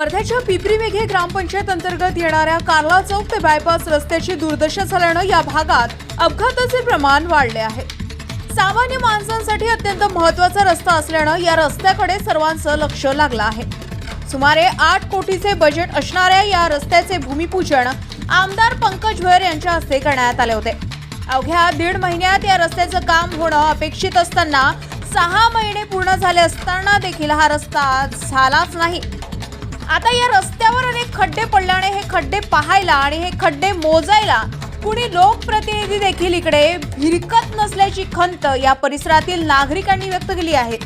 वर्ध्याच्या पिपरी वेघे ग्रामपंचायत अंतर्गत येणाऱ्या कार्ला चौक ते बायपास रस्त्याची दुर्दशा झाल्यानं या भागात अपघाताचे प्रमाण वाढले आहे. सामान्य माणसांसाठी अत्यंत महत्त्वाचा रस्ता असल्यानं या रस्त्याकडे सर्वांचं लक्ष लागलं आहे. सुमारे आठ कोटीचे बजेट असणाऱ्या या रस्त्याचे भूमिपूजन आमदार पंकज भोयर यांच्या हस्ते करण्यात आले होते. अवघ्या दीड महिन्यात या रस्त्याचं काम होणं अपेक्षित असताना सहा महिने पूर्ण झाले असताना देखील हा रस्ता झालाच नाही. आता या रस्त्यावर अनेक खड्डे पडल्याने हे खड्डे पाहायला आणि हे खड्डे मोजायला कुणी लोकप्रतिनिधी देखील इकडे हिरकत नसल्याची खंत या परिसरातील नागरिकांनी व्यक्त केली आहे.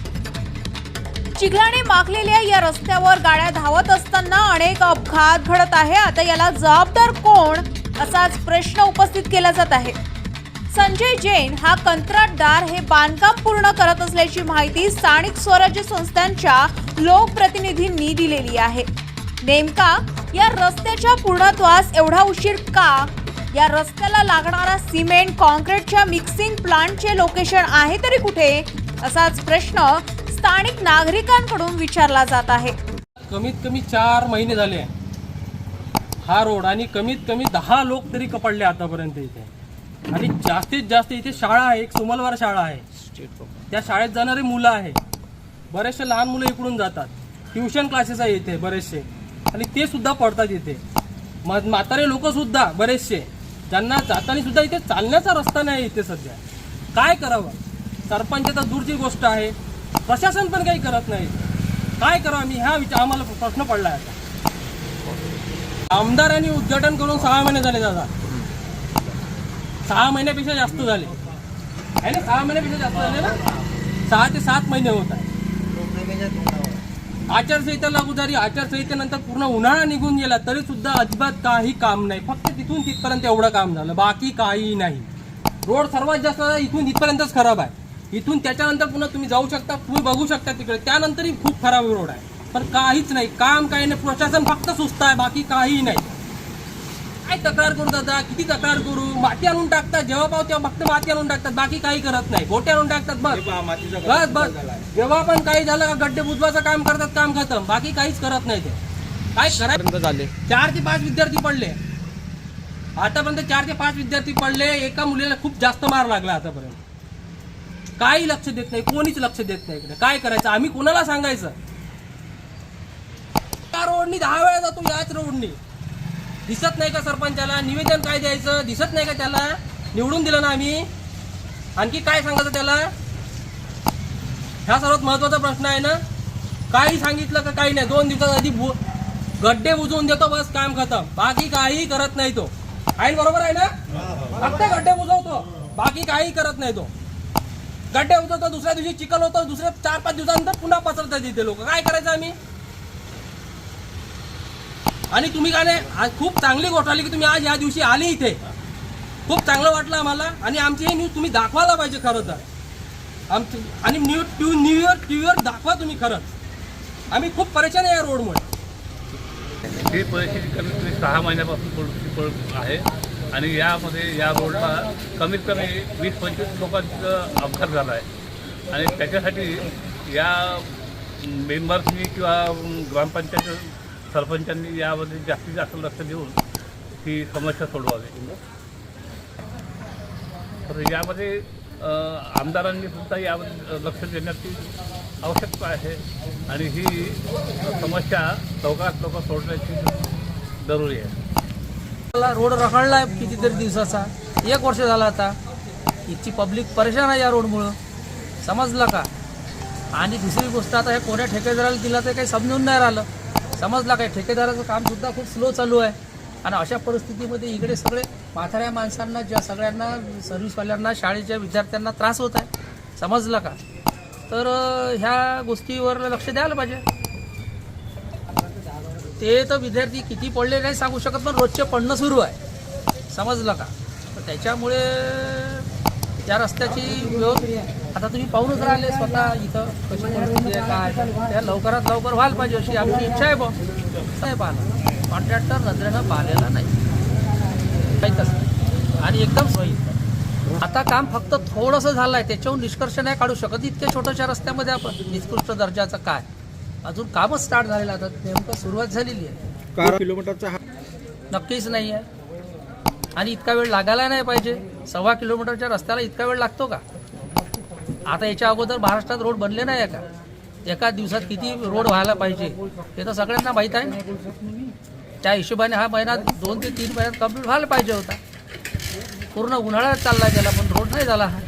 चिखलाने माखलेल्या या रस्त्यावर गाड्या धावत असताना अनेक अपघात घडत आहे. आता याला जबाबदार कोण? असाच प्रश्न उपस्थित केला जात आहे. संजय जैन हा कंत्राटदार हे बांधकाम पूर्ण करत असल्याची माहिती स्थानिक स्वराज्य संस्थांच्या लोकप्रतिनिधींनी दिलेली आहे. नेमका या रस्त्याच्या पूर्णत्वास एवढा उशीर का? या रस्त्याला लागणारा सिमेंट कॉन्क्रीटच्या मिक्सिंग प्लांटचे लोकेशन आहे तरी कुठे? असाच प्रश्न स्थानिक नागरिकांकडून विचारला जात आहे. कमीत कमी चार महिने झाले. हा रोड आणि कमीत कमी दहा लोक तरी कपडले आतापर्यंत इथे. आणि जास्तीत जास्त इथे शाळा आहे एक सुमलवार शाळा आहे. त्या शाळेत जाणारे मुलं आहे. बरेचसे लहान मुलं इकडून जातात. ट्युशन क्लासेस आहे इथे बरेचसे. आणि ते सुद्धा पडतात इथे. म- म्हातारे लोक सुद्धा बरेचसे. ज्यांना जाताना सुद्धा इथे चालण्याचा रस्ता नाही इथे सध्या. काय करावं? सरपंच तर दूरची गोष्ट आहे. प्रशासन पण काही करत नाही. काय करावं? आम्ही ह्या विचार आम्हाला प्रश्न पडला आहे आमदारांनी उद्घाटन करून सहा महिने झाले दादा. सहा महिन्यापेक्षा जास्त झाले. आहे ना? सहा महिन्यापेक्षा जास्त झाले ना? सहा ते सात महिने होत आहे आचारसंहिता लागू झाली. आचारसंहितेनंतर पूर्ण उन्हाळा निघून गेला तरी सुद्धा अजिबात काही काम नाही. फक्त तिथून तिथपर्यंत एवढं काम झालं. बाकी काही नाही. रोड सर्वात जास्त इथून इथपर्यंतच खराब आहे. इथून त्याच्यानंतर पुन्हा तुम्ही जाऊ शकता तुम्ही बघू शकता तिकडे. त्यानंतरही खूप खराब रोड आहे. पण काहीच नाही. काम काही नाही. प्रशासन फक्त सुस्त आहे. बाकी काही नाही. काय तक्रार करू दादा? किती तक्रार करू? माती आणून टाकतात जेव्हा पाव तेव्हा फक्त माती आणून टाकतात बाकी काही करत नाही. गोटे आणून टाकतात बस. बस बस. जेव्हा पण काही झालं का गड्डे बुजवाचं काम करतात काम खतम. बाकी काहीच करत नाही ते. काय करायचं झाले. चार ते पाच विद्यार्थी पडले. आतापर्यंत चार ते पाच विद्यार्थी पडले. एका मुलीला खूप जास्त मार लागला आतापर्यंत. काही लक्ष देत नाही. कोणीच लक्ष देत नाही इकडे. काय करायचं? आम्ही कोणाला सांगायचं? त्या रोडनी दहा वेळा जातो याच रोडनी. दिसत नाही का सरपंचाला? निवेदन काय द्यायचं? दिसत नाही का त्याला? निवडून दिलं ना आम्ही. आणखी काय सांगायचं त्याला? ह्या सर्वात महत्त्वाचा प्रश्न आहे ना? काही सांगितलं का काही नाही. दोन दिवसात आधी गड्डे बुजवून देतो बस काम खतम. बाकी काही करत नाही तो. आहे बरोबर आहे ना? फक्त गड्डे बुजवतो. बाकी काही करत नाही तो. गड्डे बुजवतो दुसऱ्या दिवशी चिखल होतो दुसऱ्या चार पाच दिवसानंतर पुन्हा पसरतात इथे लोक. काय करायचं आम्ही? आणि तुम्ही काय नाही आज खूप चांगली गोष्ट आली की तुम्ही आज या दिवशी आले इथे. खूप चांगलं वाटलं आम्हाला आणि आमची ही न्यूज तुम्ही दाखवायला पाहिजे खरं तर. आमची आणि न्यू ट्यू न्यू इयर टी व्हीवर दाखवा तुम्ही खरंच. आम्ही खूप परेशान आहे या रोडमुळे. ही परिस्थिती कमीत कमी सहा महिन्यापासून पड आहे आणि यामध्ये या रोडला कमीत कमी वीस पंचवीस लोकांचा अपघात झाला आहे. आणि त्याच्यासाठी या मेंबर्सनी किंवा ग्रामपंचायत सरपंचांनी यामध्ये जास्तीत जास्त लक्ष देऊन ही समस्या सोडवावी. तर यामध्ये आमदारांनी सुद्धा यामध्ये लक्ष देण्याची आवश्यकता आहे आणि ही समस्या लवकरात लवकर सोडण्याची जरुरी आहे. मला रोड रखडला आहे कितीतरी दिवसाचा. एक वर्ष झाला आता. इथची पब्लिक परेशान आहे या रोडमुळं. समजलं का? आणि दुसरी गोष्ट आता हे कोण्या ठेकेदाराला दिला तर काही समजून नाही राहिलं. समजला काय ठेकेदाराचं कामसुद्धा खूप स्लो चालू आहे. आणि अशा परिस्थितीमध्ये इकडे सगळे म्हाताऱ्या माणसांना ज्या सगळ्यांना सर्व्हिसवाल्यांना शाळेच्या विद्यार्थ्यांना त्रास होत आहे. समजलं का? तर ह्या गोष्टीवर लक्ष द्यायला पाहिजे. ते तर विद्यार्थी किती पडले नाही सांगू शकत पण रोजचे पडणं सुरू आहे. समजलं का? तर त्याच्यामुळे त्या रस्त्याची व्यवस्था आता तुम्ही पाहूनच राहिले स्वतः इथं कशी परिस्थिती आहे काय त्या लवकरात लवकर व्हायला पाहिजे अशी आमची इच्छा आहे बा साहेब आला. कॉन्ट्रॅक्टर नजरेनं पाहिलेला नाही. काही नाही. आणि एकदम सोयी. आता काम फक्त थोडंसं झालं आहे त्याच्याहून निष्कर्ष नाही काढू शकत. इतक्या छोट्याशा रस्त्यामध्ये आपण निकृष्ट दर्जाचं काय? अजून कामच स्टार्ट झालेलं आता नेमकं सुरुवात झालेली आहे. किलोमीटरचा नक्कीच नाही आहे आणि इतका वेळ लागायला नाही पाहिजे. सव्वा किलोमीटरच्या रस्त्याला इतका वेळ लागतो का? आता याच्या अगोदर महाराष्ट्रात रोड बनले नाही आहे का? एका दिवसात किती रोड व्हायला पाहिजे? हे तर सगळ्यांना माहीत आहे त्या हिशोबाने हा महिना दोन ते तीन महिन्यात कंप्लीट व्हायला पाहिजे होता. पूर्ण उन्हाळ्यात चालला गेला पण रोड नाही झाला हा.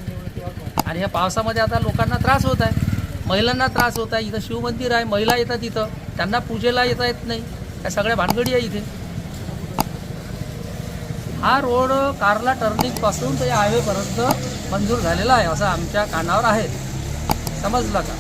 आणि ह्या पावसामध्ये आता लोकांना त्रास होत आहे. महिलांना त्रास होत आहे. इथं शिवमंदिर आहे महिला येतात इथं. त्यांना पूजेला येता येत नाही. या सगळ्या भानगडी आहे इथे. हा रोड कारला टर्निंगपासून ते हायवेपर्यंत मंजूर झालेला आहे असं आमच्या कानावर आहे. समजलं का?